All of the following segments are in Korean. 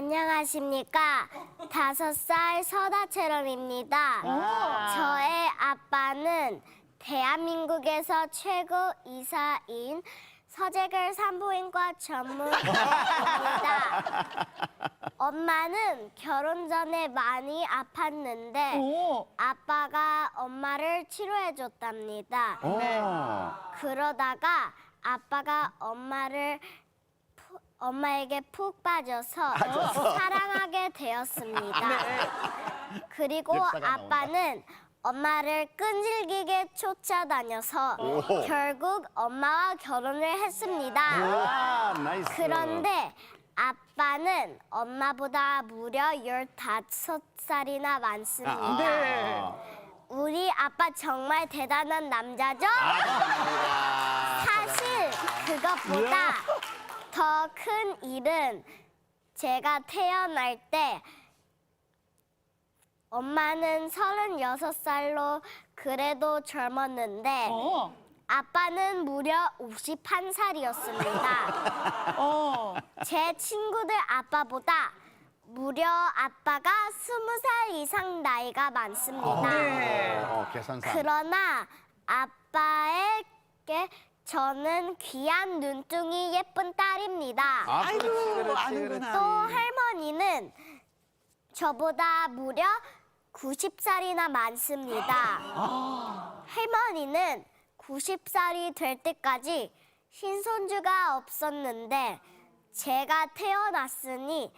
안녕하십니까. 다섯 살 서다채럼입니다. 저의 아빠는 대한민국에서 최고 이사인 서재글 산부인과 전문입니다. 엄마는 결혼 전에 많이 아팠는데 오. 아빠가 엄마를 치료해줬답니다. 어. 그러다가 아빠가 엄마를 푸- 엄마에게 푹 빠져서 사랑하게 되었습니다. 그리고 lep사가 나온다. 아빠는 엄마를 끈질기게 쫓아다녀서 결국 엄마와 결혼을 했습니다. 와, 나이스. 그런데 아빠는 엄마보다 무려 15살이나 많습니다. 아, 네. 우리 아빠 정말 대단한 남자죠? 사실 그것보다 더 큰 일은 제가 태어날 때 엄마는 36살로 그래도 젊었는데 어. 아빠는 무려 51살이었습니다. 어. 제 친구들 아빠보다 무려 아빠가 20살 이상 나이가 많습니다. 네. 어, 계산상. 그러나 아빠에게 저는 귀한 눈뚱이 예쁜 딸입니다. 아, 아이고, 그렇지, 아는구나. 또 할머니는 저보다 무려 90살이나 많습니다. 할머니는 90살이 될 때까지 신손주가 없었는데 제가 태어났으니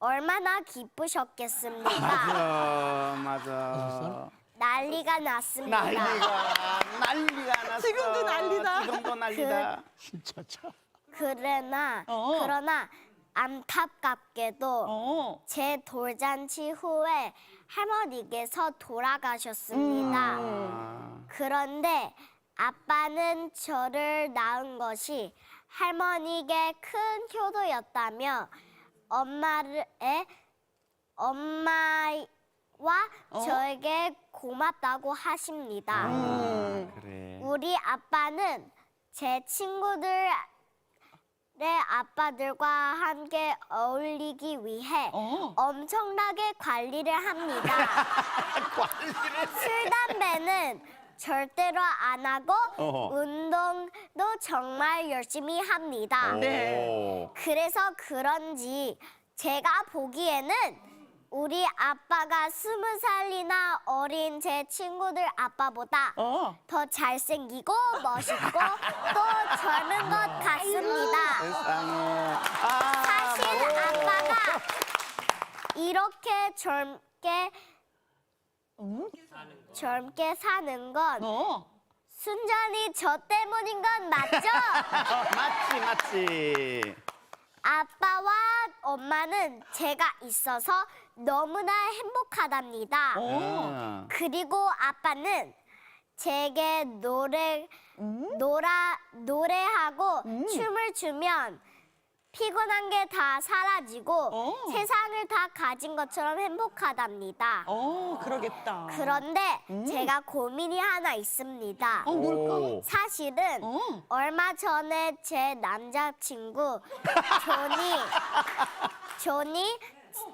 얼마나 기쁘셨겠습니까? 맞아, 맞아. 난리가 났습니다. 난리가, 난리가 났어. 지금도 난리다. 지금도 난리다. 진짜 참. 그러나 어. 그러나 안타깝게도 어. 제 돌잔치 후에 할머니께서 돌아가셨습니다. 아, 그런데 아빠는 저를 낳은 것이 할머니에게 큰 효도였다며 엄마를 에, 엄마 와 어? 저에게 고맙다고 하십니다. 음. 그래. 우리 아빠는 제 친구들의 아빠들과 함께 어울리기 위해 어. 엄청나게 관리를 합니다. 술, 담배는 절대로 안 하고 어허. 운동도 정말 열심히 합니다. 네. 오. 그래서 그런지 제가 보기에는 우리 아빠가 스무 살이나 어린 제 친구들 아빠보다 어. 더 잘생기고 멋있고 또 젊은 것 같습니다. 세상에. 아, 사실. 아빠가 이렇게 젊게 음? 젊게 사는 건 어. 순전히 저 때문인 건 맞죠? 어, 맞지, 맞지. 아빠와 엄마는 제가 있어서 너무나 행복하답니다. 어. 아. 그리고 아빠는 제게 노래 음? 노라 노래하고 음. 춤을 추면 피곤한 게 다 사라지고 어. 세상을 다 가진 것처럼 행복하답니다. 어, 그러겠다. 그런데 음. 제가 고민이 하나 있습니다. 어, 뭘까? 오. 사실은 어. 얼마 전에 제 남자친구 존이 존이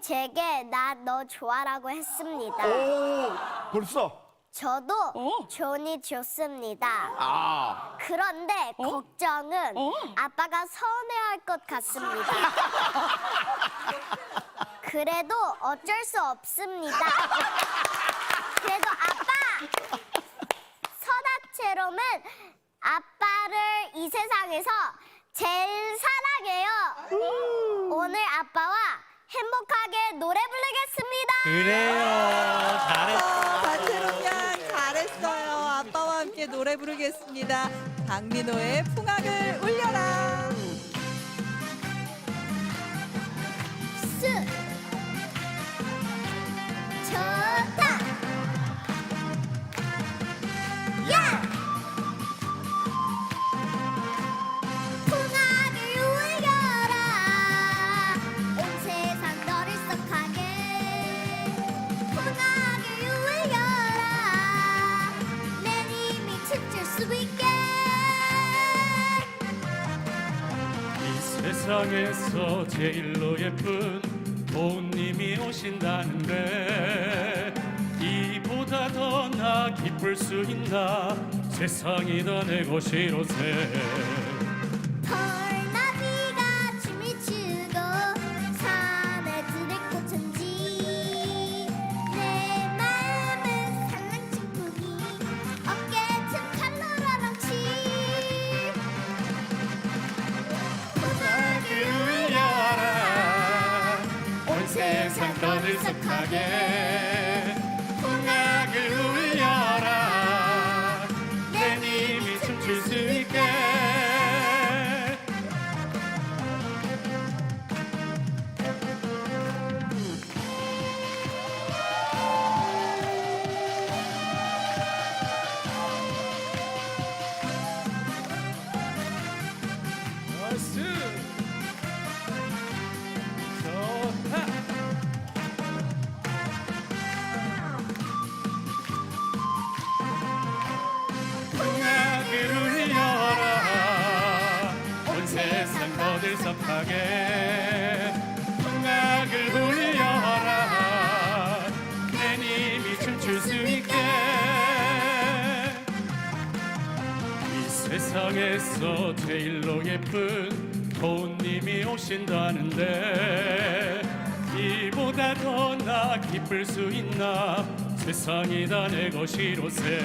제게 나 너 좋아라고 했습니다. 오, 벌써. 저도 어. 존이 좋습니다. 아. 그런데 걱정은 어. 아빠가 서운해할 것 같습니다. 그래도 어쩔 수 없습니다. 그래도 아빠 서다채롬은 아빠를 이 세상에서 제일 사랑해요. 오늘 아빠와 행복하게 노래 부르겠습니다. 그래요. 잘했어. 다채롬 양 잘했어요. 아빠와 함께 노래 부르겠습니다. 박민호의 풍악을 울려라. 제일로 예쁜 도우님이 오신다는데 이보다 더 나 기쁠 수 있나? 세상이 다 내 것이로세 떠들썩하게 풍악을 울려라. 내 님이 춤출 수 있게. 나이 풍악을 울려라. 내 님이 춤출 수 있게. 이 세상에서 제일로 예쁜 도우님이 오신다는데 이보다 더 나 기쁠 수 있나? 세상이 다 내 것이로세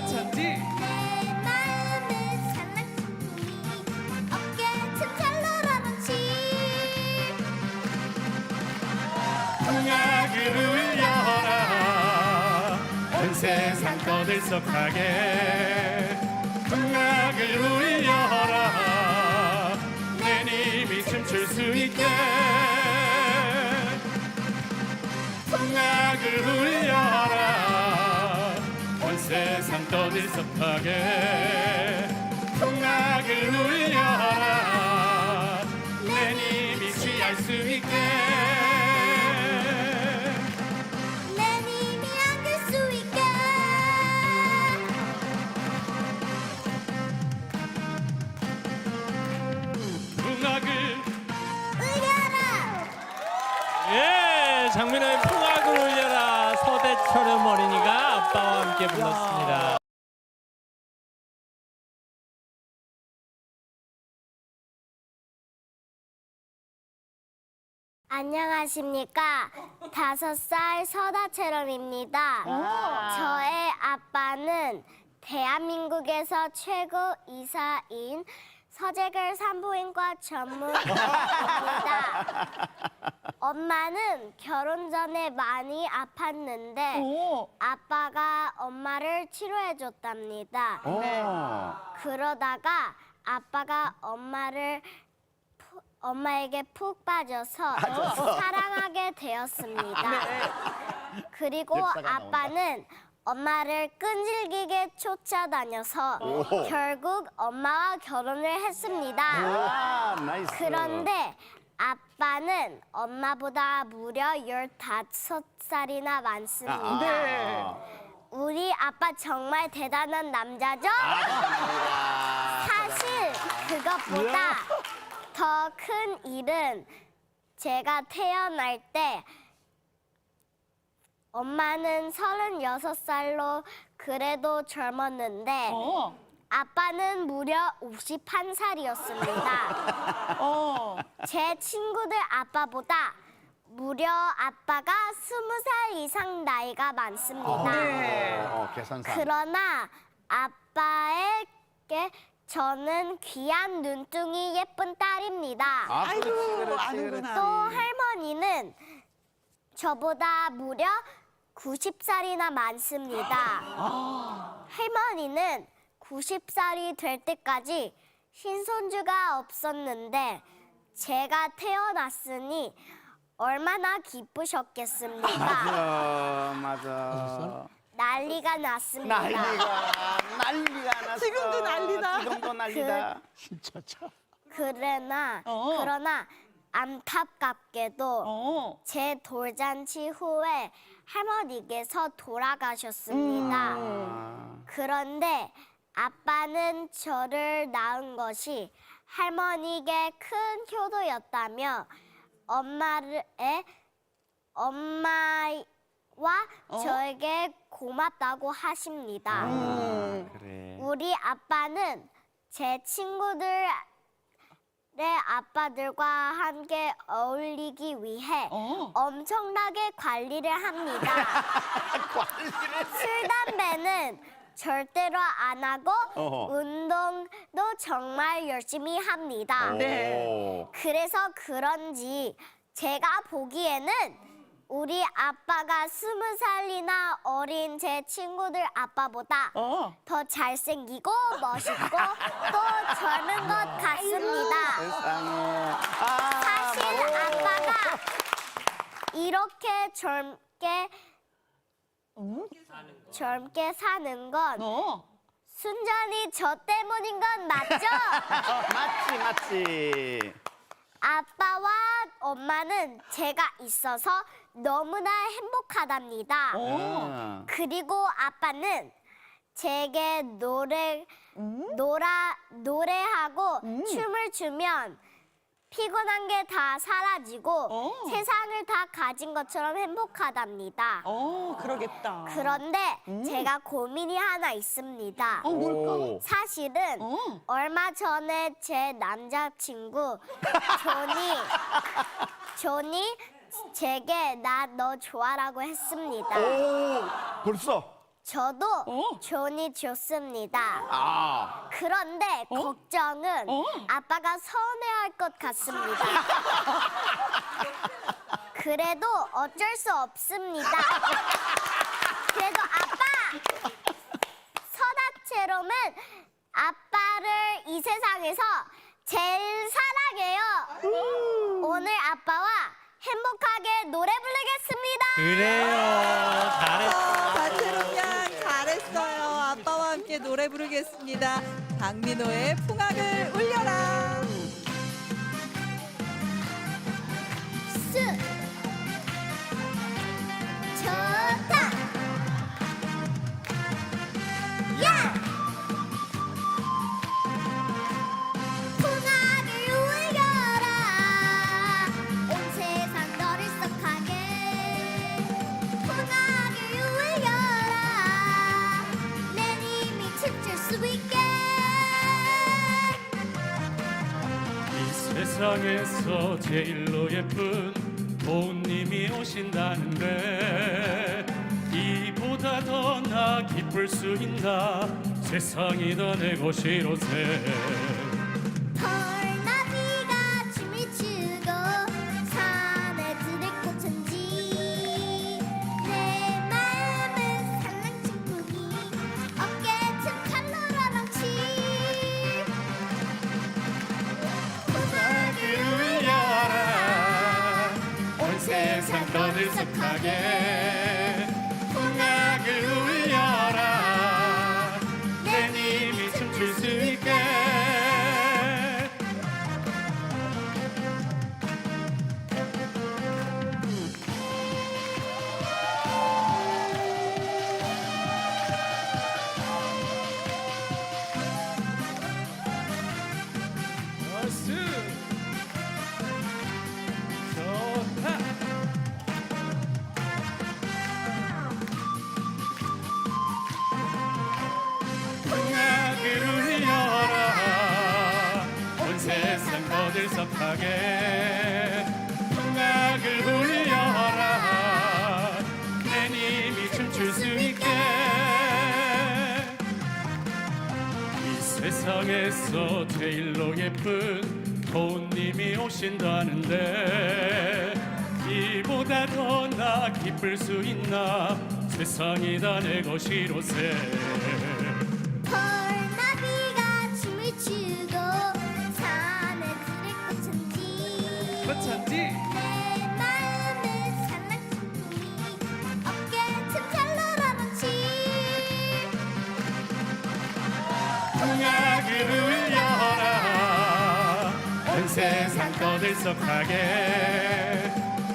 넘치 풍악을 울려라. 온 세상 떠들썩하게. 풍악을 울려라. 내 님이 춤출 수 있게. 풍악을 울려라. 온 세상 떠들썩하게 풍악을 울려라. 내 님이 취할 수 있게 함께 불렀습니다. 안녕하십니까? 다섯 살 서다채럼입니다. 저의 아빠는 대한민국에서 최고 이사인 서재글 산부인과 전문의입니다 엄마는 결혼 전에 많이 아팠는데 오. 아빠가 엄마를 치료해 줬답니다. 오. 그러다가 아빠가 엄마를 푸- 엄마에게 푹 빠져서 사랑하게 되었습니다. 그리고 lep사가 아빠는 엄마를 끈질기게 쫓아다녀서 결국 엄마와 결혼을 했습니다. 와, 나이스. 그런데 아빠는 엄마보다 무려 15살이나 많습니다. 네. 우리 아빠 정말 대단한 남자죠? 사실 그것보다 더 큰 일은 제가 태어날 때 엄마는 36살로 그래도 젊었는데 어. 아빠는 무려 51살이었습니다. 어. 제 친구들 아빠보다 무려 아빠가 20살 이상 나이가 많습니다. 네. 어, 계산상. 그러나 아빠에게 저는 귀한 눈뚱이 예쁜 딸입니다. 아, 아이고, 그렇지, 그렇지, 아는구나. 또 할머니는 저보다 무려 90살이나 많습니다. 할머니는 90살이 될 때까지 신손주가 없었는데 제가 태어났으니 얼마나 기쁘셨겠습니까? 맞아, 맞아. 난리가 났습니다. 난리가, 난리가 났어. 지금도 난리다. 지금도 난리다. 그러나 어. 그러나 안타깝게도 어. 제 돌잔치 후에 할머니께서 돌아가셨습니다. 아, 그런데 아빠는 저를 낳은 것이 할머니에게 큰 효도였다며 엄마를 에, 엄마와 저에게 고맙다고 하십니다. 그래. 우리 아빠는 제 친구들 의 아빠들과 함께 어울리기 위해 어. 엄청나게 관리를 합니다. 술, 담배는 절대로 안 하고 어허. 운동도 정말 열심히 합니다. 네. 오. 그래서 그런지 제가 보기에는 우리 아빠가 스무 살이나 어린 제 친구들 아빠보다 어. 더 잘생기고 멋있고 또 젊은 것 같습니다. 세상에. 아, 사실. 아빠가 이렇게 젊게 응? 젊게 사는 건 어. 순전히 저 때문인 건 맞죠? 어, 맞지, 맞지. 아빠와 엄마는 제가 있어서 너무나 행복하답니다. 어. 어. 그리고 아빠는 제게 노래 음? 노라 노래하고 음. 춤을 추면 피곤한 게 다 사라지고 어. 세상을 다 가진 것처럼 행복하답니다. 어, 그러겠다. 그런데 음. 제가 고민이 하나 있습니다. 어, 뭘까? 오. 사실은 어. 얼마 전에 제 남자친구 존이 존이 제게 나 너 좋아라고 했습니다. 오, 벌써? 저도 어. 존이 좋습니다. 아. 그런데 걱정은 어. 아빠가 서운해할 것 같습니다. 그래도 어쩔 수 없습니다. 그래도 아빠 서다채롬은 아빠를 이 세상에서 제일 사랑해요. 오늘 아빠와 행복하게 노래 부르겠습니다. 그래요. 잘했어. 아, 박채롱 양 잘했어요. 아빠와 함께 노래 부르겠습니다. 강민호의 풍악을 울려라. 세상에서 제일로 예쁜 도우님이 오신다는데 이보다 더 나 기쁠 수 있나? 세상이 다내 곳이로세 세상 떠들썩하게 하게 풍악을 울려라. 내 님이 춤출 수 있게 이 세상에서 제일로 예쁜 도우님이 오신다는데 이보다 더 나 기쁠 수 있나? 세상이 다 내 것이로세 세상 떠들썩하게.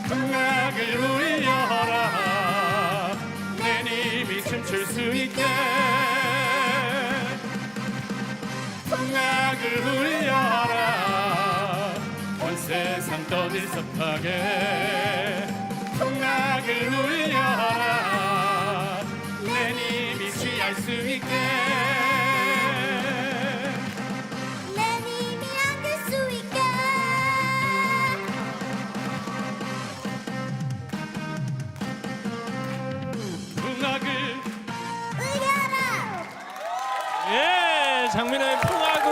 풍악을 울려라. 내 님이 춤출 수 있게. 풍악을 울려라. 온 세상 떠들썩하게. 풍악을 울려라. 내 님이 취할 수 있게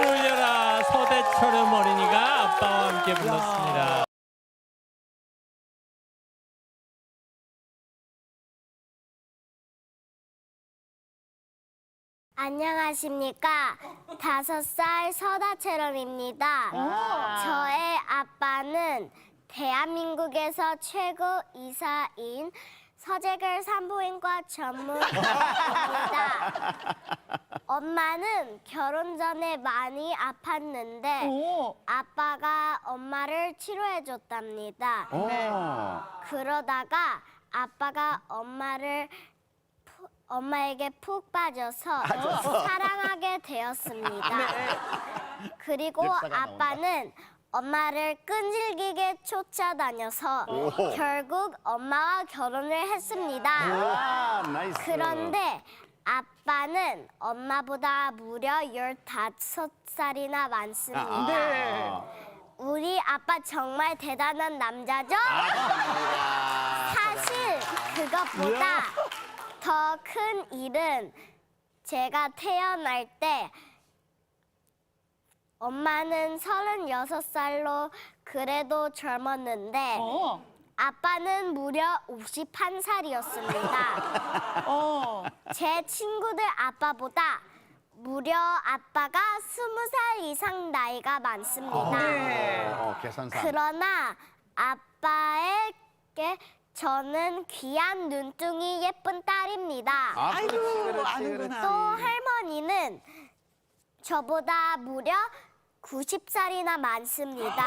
울려라 서대철음 어린이가 아빠와 함께 불렀습니다. 안녕하십니까? 다섯 살 서다채럼입니다. 저의 아빠는 대한민국에서 최고 이사인 서재글 산부인과 전문입니다 엄마는 결혼 전에 많이 아팠는데 오. 아빠가 엄마를 치료해 줬답니다. 오. 그러다가 아빠가 엄마를 푸- 엄마에게 푹 빠져서 사랑하게 되었습니다. 그리고 립사가 나온다. 아빠는 엄마를 끈질기게 쫓아다녀서 결국 엄마와 결혼을 했습니다. 와, 나이스. 그런데 아빠는 엄마보다 무려 15살이나 많습니다. 네. 우리 아빠 정말 대단한 남자죠? 사실 그것보다 더 큰 일은 제가 태어날 때 엄마는 36살로 그래도 젊었는데 어. 아빠는 무려 51살이었습니다. 어. 제 친구들 아빠보다 무려 아빠가 20살 이상 나이가 많습니다. 네. 어, 계산상. 그러나 아빠에게 저는 귀한 눈뚱이 예쁜 딸입니다. 아, 아이고, 그렇지, 그렇지, 아는구나. 또 할머니는 저보다 무려 90살이나 많습니다.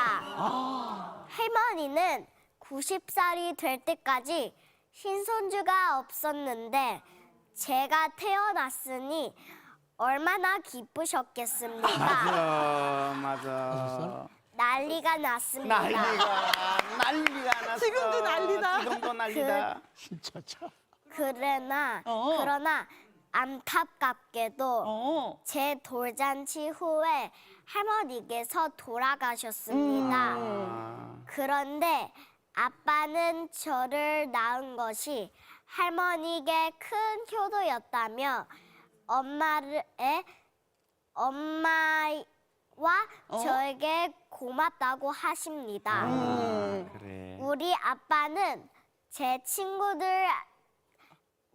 할머니는 90살이 될 때까지 신손주가 없었는데 제가 태어났으니 얼마나 기쁘셨겠습니까? 맞아, 맞아. 난리가 났습니다. 난리가, 난리가 났어. 지금도 난리다. 지금도 난리다. 그러나 어. 그러나 안타깝게도 어. 제 돌잔치 후에 할머니께서 돌아가셨습니다. 아, 그런데 아빠는 저를 낳은 것이 할머니에게 큰 효도였다며 엄마를 에, 엄마와 저에게 고맙다고 하십니다. 음. 그래. 우리 아빠는 제 친구들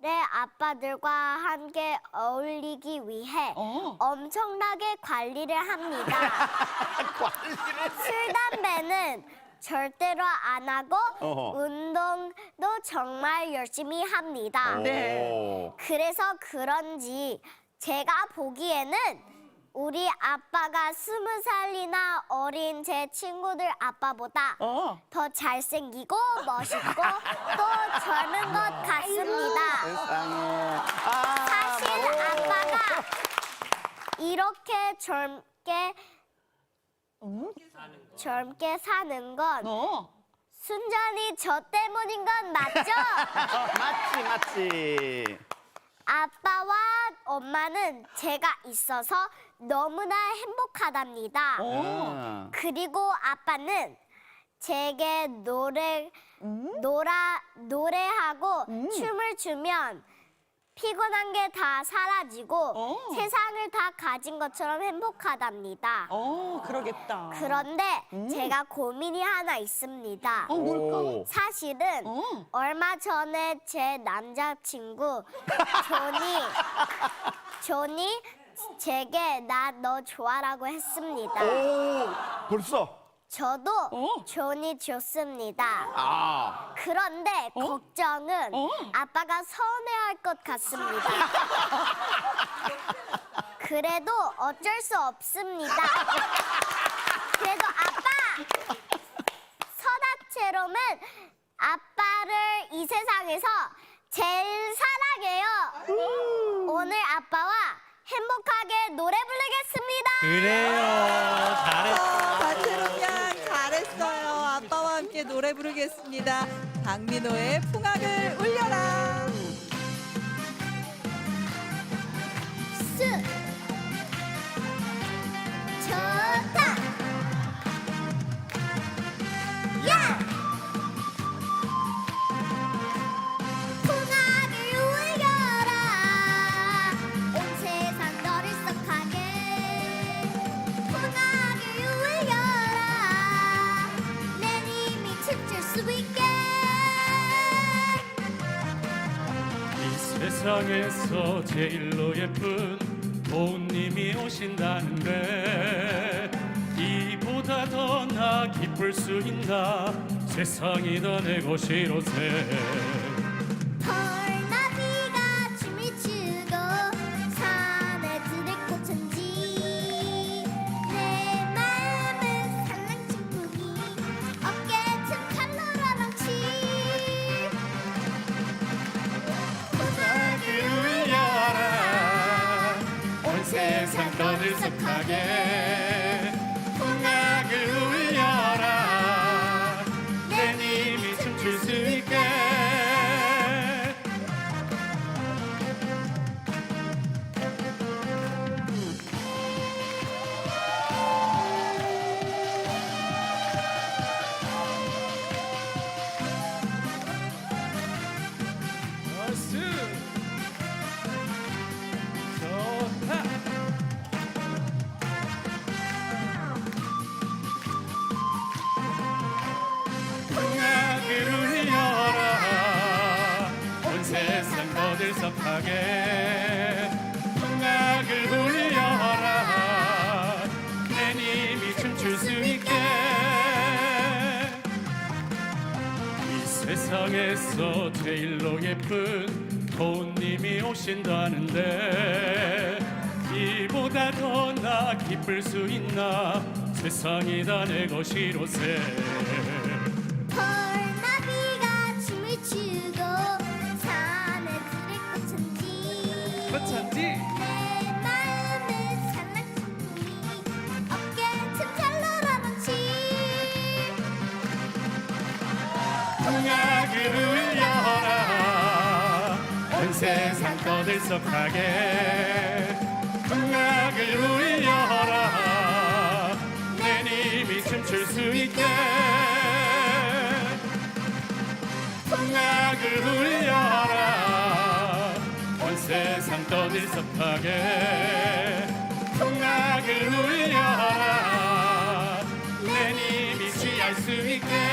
의 아빠들과 함께 어울리기 위해 어. 엄청나게 관리를 합니다. 술, 담배는 절대로 안 하고 어허. 운동도 정말 열심히 합니다. 네. 오. 그래서 그런지 제가 보기에는 우리 아빠가 스무 살이나 어린 제 친구들 아빠보다 어. 더 잘생기고 멋있고 또 젊은 것 같습니다. 세상에. 아, 사실 아빠가 이렇게 젊게 응? 젊게 사는 건 어. 순전히 저 때문인 건 맞죠? 맞지, 맞지. 아빠와 엄마는 제가 있어서 너무나 행복하답니다. 어. 아. 그리고 아빠는 제게 노래 음? 노라 노래하고 음. 춤을 추면 피곤한 게 다 사라지고 어. 세상을 다 가진 것처럼 행복하답니다. 어, 그러겠다. 그런데 음. 제가 고민이 하나 있습니다. 어, 뭘까? 오. 사실은 어. 얼마 전에 제 남자친구 존이 존이 제게 나 너 좋아라고 했습니다. 오, 벌써? 저도 어. 존이 좋습니다. 아. 그런데 걱정은 어. 아빠가 서운해할 것 같습니다. 그래도 어쩔 수 없습니다. 그래도 아빠 서다채롬은 아빠를 이 세상에서 제일 사랑해요. 오늘 아빠와 행복하게 노래 부르겠습니다. 그래요. 잘했어. 함께 노래 부르겠습니다. 강민호의 풍악을 울려라. 세상에서 제일로 예쁜 도우님이 오신다는데 이보다 더 나 기쁠 수 있나? 세상이 다 내 것이로세 떠 들썩하게. 풍악을 울려라. 내 님이 춤출 수 있게. 이 세상에서 제일로 예쁜 도우님이 오신다는데 이보다 더 나 기쁠 수 있나? 세상이 다 내 것이로세 세상 떠들썩하게 풍악을 울려라. 내 님이 춤출 수 있게 풍악을 울려라. 온 세상 떠들썩하게 풍악을 울려라. 내 님이 취할 수 있게